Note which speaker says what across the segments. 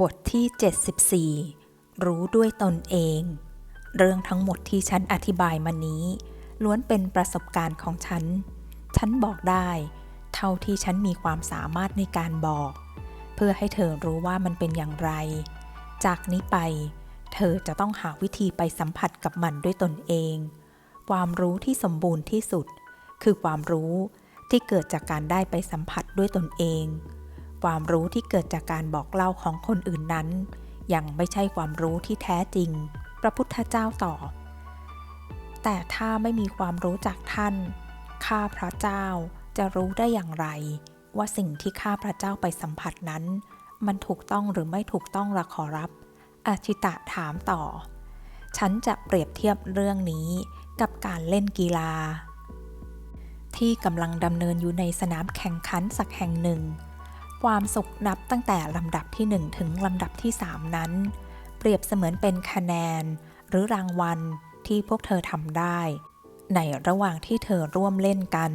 Speaker 1: บทที่ 74 รู้ด้วยตนเอง เรื่องทั้งหมดที่ฉันอธิบายมานี้ ล้วนเป็นประสบการณ์ของฉัน ฉันบอกได้ เท่าที่ฉันมีความสามารถในการบอก เพื่อให้เธอรู้ว่ามันเป็นอย่างไร จากนี้ไป เธอจะต้องหาวิธีไปสัมผัสกับมันด้วยตนเอง ความรู้ที่สมบูรณ์ที่สุด คือความรู้ที่เกิดจากการได้ไปสัมผัสด้วยตนเอง ความรู้ที่เกิดจากการบอกเล่าของคนอื่นนั้น ยังไม่ใช่ความรู้ที่แท้จริง พระพุทธเจ้าตอบ แต่ถ้าไม่มีความรู้จากท่าน ข้าพระเจ้าจะรู้ได้อย่างไร ว่าสิ่งที่ข้าพระเจ้าไปสัมผัสนั้น มันถูกต้องหรือไม่ถูกต้องละขอรับ อาชิตะถามต่อ ฉันจะเปรียบเทียบเรื่องนี้กับการเล่นกีฬา ที่กำลังดำเนินอยู่ในสนามแข่งขันสักแห่งหนึ่ง ความสุขนับตั้งแต่ลำดับที่ 1 ถึงลำดับที่ 3 นั้น เปรียบเสมือนเป็นคะแนน หรือรางวัลที่พวกเธอทำได้ ในระหว่างที่เธอร่วมเล่นกัน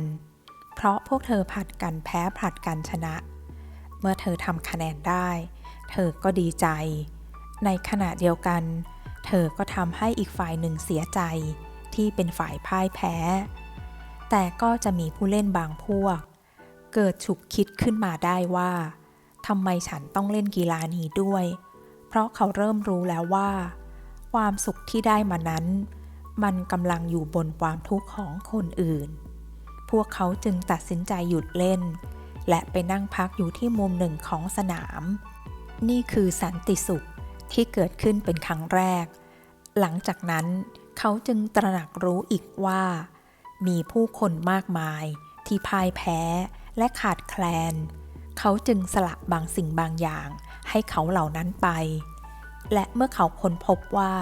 Speaker 1: เพราะพวกเธอผลัดกันแพ้ผลัดกันชนะ เมื่อเธอทำคะแนนได้ เธอก็ดีใจ ในขณะเดียวกัน เธอก็ทำให้อีกฝ่ายหนึ่งเสียใจที่เป็นฝ่ายพ่ายแพ้ แต่ก็จะมีผู้เล่นบางพวก เกิดฉุกคิดขึ้นมาได้ว่าทำไมฉันต้องเล่นกีฬานี้ด้วย เพราะเขาเริ่มรู้แล้วว่า ความสุขที่ได้มานั้น มันกำลังอยู่บนความทุกข์ของคนอื่น พวกเขาจึงตัดสินใจหยุดเล่น และไปนั่งพักอยู่ที่มุมหนึ่งของสนาม นี่คือสันติสุขที่เกิดขึ้นเป็นครั้งแรก หลังจากนั้นเขาจึงตระหนักรู้อีกว่า มีผู้คนมากมายที่พ่ายแพ้ และขาดแคลน เขาจึงสละบางสิ่งบางอย่าง ให้เขาเหล่านั้นไป และเมื่อเขาค้นพบว่า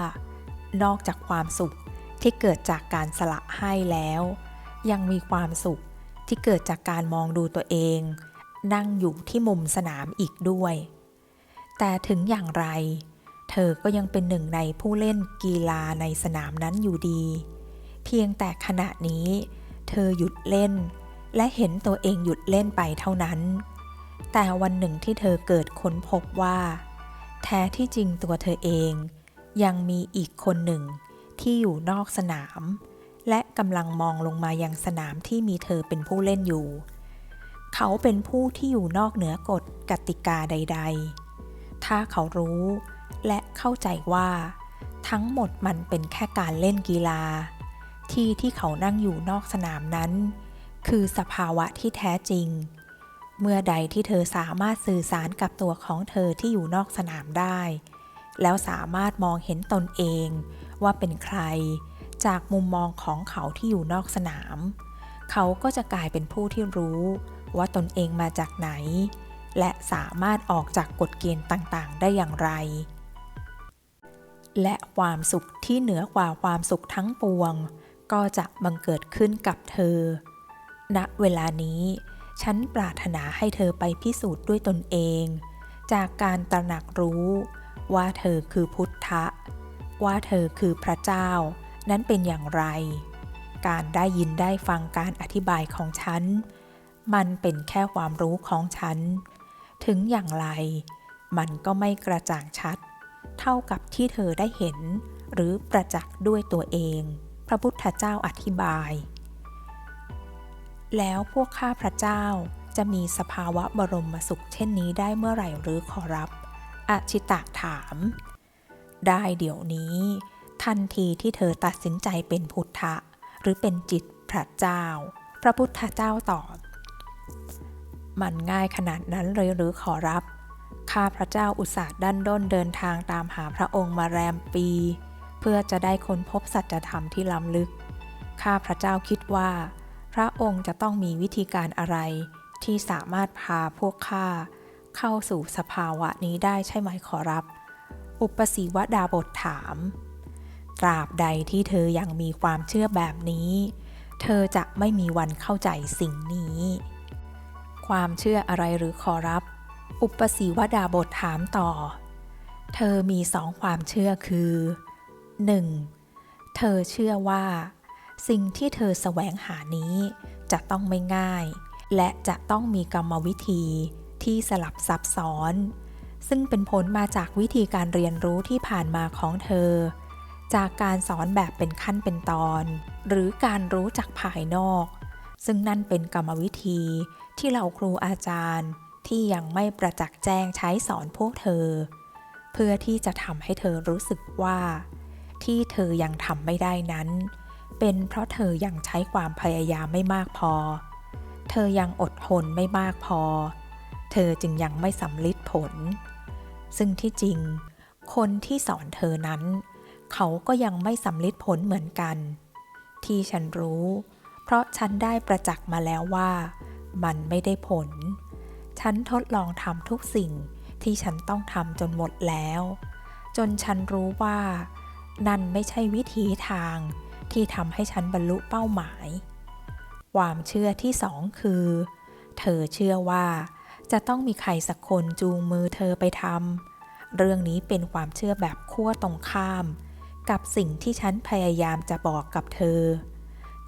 Speaker 1: นอกจากความสุขที่เกิดจากการสละให้แล้ว ยังมีความสุขที่เกิดจากการมองดูตัวเอง นั่งอยู่ที่มุมสนามอีกด้วย แต่ถึงอย่างไร เธอก็ยังเป็นหนึ่งในผู้เล่นกีฬาในสนามนั้นอยู่ดี เพียงแต่ขณะนี้ เธอหยุดเล่น และเห็นตัวเองหยุดเล่นไปเท่านั้น แต่วันหนึ่งที่เธอเกิดค้นพบว่า แท้ที่จริงตัวเธอเอง ยังมีอีกคนหนึ่งที่อยู่นอกสนาม และกำลังมองลงมายังสนามที่มีเธอเป็นผู้เล่นอยู่ เขาเป็นผู้ที่อยู่นอกเหนือกฎกติกาใด ๆ ถ้าเขารู้และเข้าใจว่า ทั้งหมดมันเป็นแค่การเล่นกีฬา ที่ที่เขานั่งอยู่นอกสนามนั้น คือสภาวะที่แท้จริง เมื่อใดที่เธอสามารถสื่อสารกับตัวของเธอที่อยู่นอกสนามได้ แล้วสามารถมองเห็นตนเองว่าเป็นใคร จากมุมมองของเขาที่อยู่นอกสนาม เขาก็จะกลายเป็นผู้ที่รู้ ว่าตนเองมาจากไหน และสามารถออกจากกฎเกณฑ์ต่างๆ ได้อย่างไร และความสุขที่เหนือกว่าความสุขทั้งปวง ก็จะบังเกิดขึ้นกับเธอ ณเวลานี้ ฉันปรารถนาให้เธอไปพิสูจน์ด้วยตนเอง จากการตระหนักรู้ ว่าเธอคือพุทธะ ว่าเธอคือพระเจ้า นั้นเป็นอย่างไร การได้ยินได้ฟังการอธิบายของฉัน มันเป็นแค่ความรู้ของฉัน ถึงอย่างไร มันก็ไม่กระจ่างชัด เท่ากับที่เธอได้เห็น หรือประจักษ์ด้วยตัวเอง พระพุทธเจ้าอธิบาย แล้วพวกข้าพระเจ้าจะมีสภาวะบรมสุขเช่นนี้ได้เมื่อไหร่หรือขอรับ อชิตะถาม ได้เดี๋ยวนี้ ทันทีที่เธอตัดสินใจเป็นพุทธะ หรือเป็นจิตพระเจ้า พระพุทธเจ้าตอบ มันง่ายขนาดนั้นเลยหรือขอรับ ข้าพระเจ้าอุตส่าห์ดันด้นเดินทางตามหาพระองค์มาแรมปี เพื่อจะได้ค้นพบสัจธรรมที่ล้ำลึก ข้าพระเจ้าคิดว่า พระองค์จะต้องมีวิธีการอะไร ที่สามารถพาพวกข้าเข้าสู่สภาวะนี้ได้ใช่ไหมขอรับ อุปสีวดาบทถาม ตราบใดที่เธอยังมีความเชื่อแบบนี้ เธอจะไม่มีวันเข้าใจสิ่งนี้ ความเชื่ออะไรหรือขอรับ อุปสีวดาบทถามต่อ เธอมีสองความเชื่อคือ 1. เธอเชื่อว่า สิ่งที่เธอแสวงหานี้จะต้องไม่ง่าย และจะต้องมีกรรมวิธีที่สลับซับซ้อน ซึ่งเป็นผลมาจากวิธีการเรียนรู้ที่ผ่านมาของเธอ จากการสอนแบบเป็นขั้นเป็นตอน หรือการรู้จากภายนอก ซึ่งนั่นเป็นกรรมวิธีที่เหล่าครูอาจารย์ที่ยังไม่ประจักษ์แจ้งใช้สอนพวกเธอ เพื่อที่จะทำให้เธอรู้สึกว่า ที่เธอยังทำไม่ได้นั้น เป็นเพราะเธอยังใช้ความพยายามไม่มากพอ เธอยังอดทนไม่มากพอ เธอจึงยังไม่สำลิดผล ซึ่งที่จริง คนที่สอนเธอนั้น เขาก็ยังไม่สำลิดผลเหมือนกัน ที่ฉันรู้ เพราะฉันได้ประจักษ์มาแล้วว่า มันไม่ได้ผล ฉันทดลองทำทุกสิ่งที่ฉันต้องทำจนหมดแล้ว จนฉันรู้ว่า นั่นไม่ใช่วิธีทาง ที่ทำให้ฉันบรรลุเป้าหมาย ความเชื่อที่สองคือ เธอเชื่อว่า จะต้องมีใครสักคนจูงมือเธอไปทำเรื่องนี้เป็นความเชื่อแบบขั้วตรงข้าม กับสิ่งที่ฉันพยายามจะบอกกับเธอ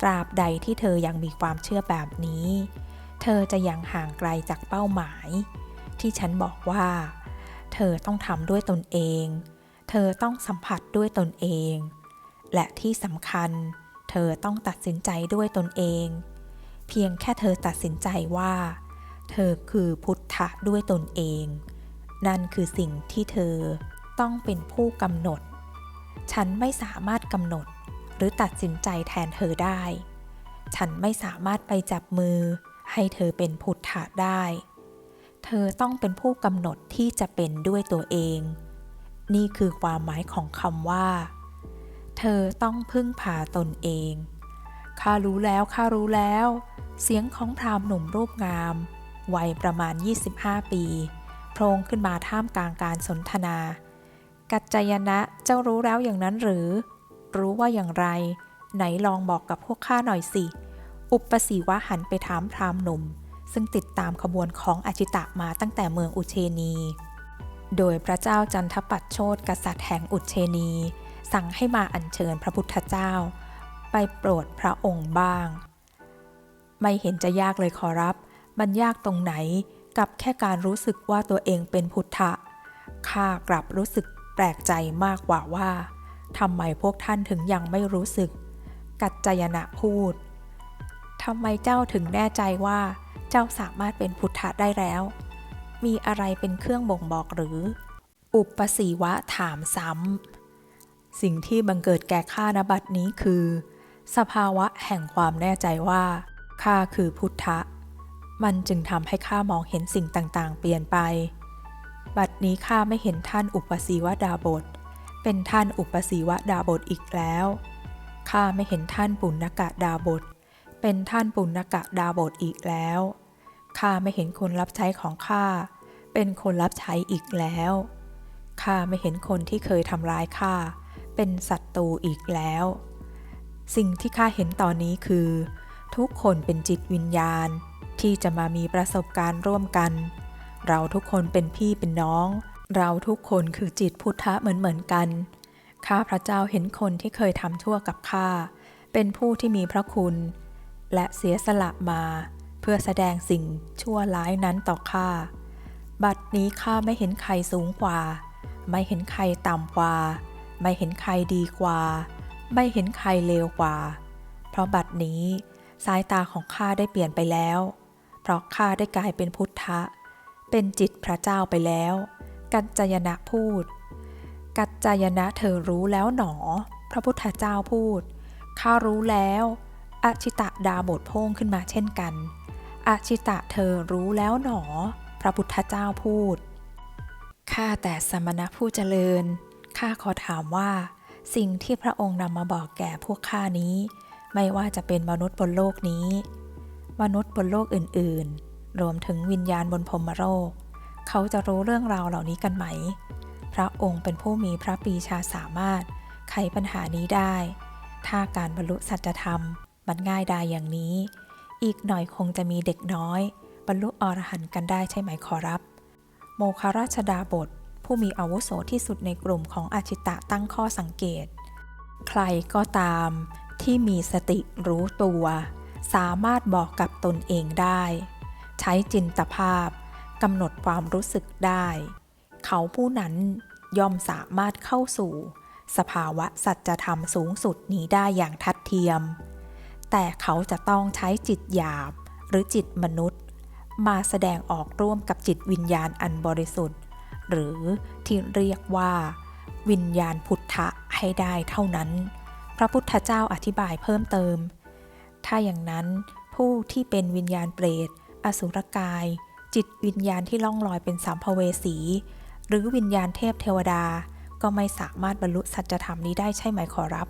Speaker 1: ตราบใดที่เธอยังมีความเชื่อแบบนี้ เธอจะยังห่างไกลจากเป้าหมาย ที่ฉันบอกว่า เธอต้องทำด้วยตนเอง เธอต้องสัมผัสด้วยตนเอง และที่สำคัญ เธอต้องตัดสินใจด้วยตนเอง เพียงแค่เธอตัดสินใจว่า เธอคือพุทธะด้วยตนเอง นั่นคือสิ่งที่เธอต้องเป็นผู้กำหนด ฉันไม่สามารถกำหนดหรือตัดสินใจแทนเธอได้ ฉันไม่สามารถไปจับมือให้เธอเป็นพุทธะได้ เธอต้องเป็นผู้กำหนดที่จะเป็นด้วยตัวเอง นี่คือความหมายของคำว่า เธอต้องพึ่งพาตนเอง ข้ารู้แล้ว ข้ารู้แล้ว เสียงของพราหมณ์หนุ่มรูปงาม วัยประมาณ 25 ปี โพลงขึ้นมาท่ามกลางการสนทนา กัจจายนะ เจ้ารู้แล้วอย่างนั้นหรือ รู้ว่าอย่างไร ไหนลองบอกกับพวกข้าหน่อยสิ อุปสีวะหันไปถามพราหมณ์หนุ่ม ซึ่งติดตามขบวนของอจิตะมาตั้งแต่เมืองอุเชนี โดยพระเจ้าจันทปัตโชตกษัตริย์แห่งอุเชนี สั่งให้มาอัญเชิญพระพุทธเจ้า ไปโปรดพระองค์บ้าง ไม่เห็นจะยากเลยขอรับ มันยากตรงไหนกับแค่การรู้สึกว่าตัวเองเป็นพุทธะข้ากลับรู้สึกแปลกใจมากกว่าว่าทำไมพวกท่านถึงยังไม่รู้สึก กัจจายนะพูดทำไมเจ้าถึงแน่ใจว่าเจ้าสามารถเป็นพุทธะได้แล้ว มีอะไรเป็นเครื่องบ่งบอกหรือ อุปสีวะถามซ้ำ สิ่งที่บังเกิดแก่ข้านบัดนี้คือ สภาวะแห่งความแน่ใจว่าข้าคือพุทธะ มันจึงทำให้ข้ามองเห็นสิ่งต่างๆ เปลี่ยนไป บัดนี้ข้าไม่เห็นท่านอุปสีวดาบท เป็นท่านอุปสีวดาบทอีกแล้วข้าไม่เห็นท่านปุณณกะดาบท เป็นท่านปุณณกะดาบทอีกแล้วข้าไม่เห็นคนรับใช้ของข้าเป็นคนรับใช้อีกแล้วข้าไม่เห็นคนที่เคยทำร้ายข้า เป็นศัตรูอีกแล้ว สิ่งที่ข้าเห็นตอนนี้คือ ทุกคนเป็นจิตวิญญาณที่จะมามีประสบการณ์ร่วมกัน เราทุกคนเป็นพี่เป็นน้อง เราทุกคนคือจิตพุทธะเหมือนเหมือนกัน ข้าพระเจ้าเห็นคนที่เคยทำชั่วกับข้า เป็นผู้ที่มีพระคุณ และเสียสละมาเพื่อแสดงสิ่งชั่วร้ายนั้นต่อข้า บัดนี้ข้าไม่เห็นใครสูงกว่า ไม่เห็นใครต่ำกว่า ไม่เห็นใครดีกว่า ไม่เห็นใครเลวกว่า เพราะบัดนี้สายตาของข้าได้เปลี่ยนไปแล้ว เพราะข้าได้กลายเป็นพุทธะ เป็นจิตพระเจ้าไปแล้ว กัจจายนะพูด กัจจายนะเธอรู้แล้วหนอ พระพุทธเจ้าพูด ข้ารู้แล้วอชิตะดาบทพงขึ้นมาเช่นกันอชิตะเธอรู้แล้วหนอ พระพุทธเจ้าพูด ข้าแต่สมณะผู้เจริญ ข้าขอถามว่า สิ่งที่พระองค์นำมาบอกแก่พวกข้านี้ ไม่ว่าจะเป็นมนุษย์บนโลกนี้ มนุษย์บนโลกอื่นๆ รวมถึงวิญญาณบนพรมโลกเขาจะรู้เรื่องราวเหล่านี้กันไหม พระองค์เป็นผู้มีพระปีชาสามารถ ไขปัญหานี้ได้ ถ้าการบรรลุสัจธรรม มันง่ายดายอย่างนี้ อีกหน่อยคงจะมีเด็กน้อย บรรลุอรหันต์กันได้ใช่ไหมขอรับ โมคาราชดาบท ผู้มีอาวุโสที่สุดในกลุ่มของอาชิตะตั้งข้อสังเกต ใครก็ตามที่มีสติรู้ตัว สามารถบอกกับตนเองได้ ใช้จินตภาพกำหนดความรู้สึกได้ เขาผู้นั้นย่อมสามารถเข้าสู่ สภาวะสัจธรรมสูงสุดนี้ได้อย่างทัดเทียม แต่เขาจะต้องใช้จิตหยาบหรือจิตมนุษย์ มาแสดงออกร่วมกับจิตวิญญาณอันบริสุทธิ์ หรือที่เรียกว่า วิญญาณพุทธะให้ได้เท่านั้น พระพุทธเจ้าอธิบายเพิ่มเติม ถ้าอย่างนั้นผู้ที่เป็นวิญญาณเปรต อสุรกาย จิตวิญญาณที่ล่องลอยเป็นสัมภเวสี หรือวิญญาณเทพเทวดา ก็ไม่สามารถบรรลุสัจธรรมนี้ได้ใช่ไหมขอรับ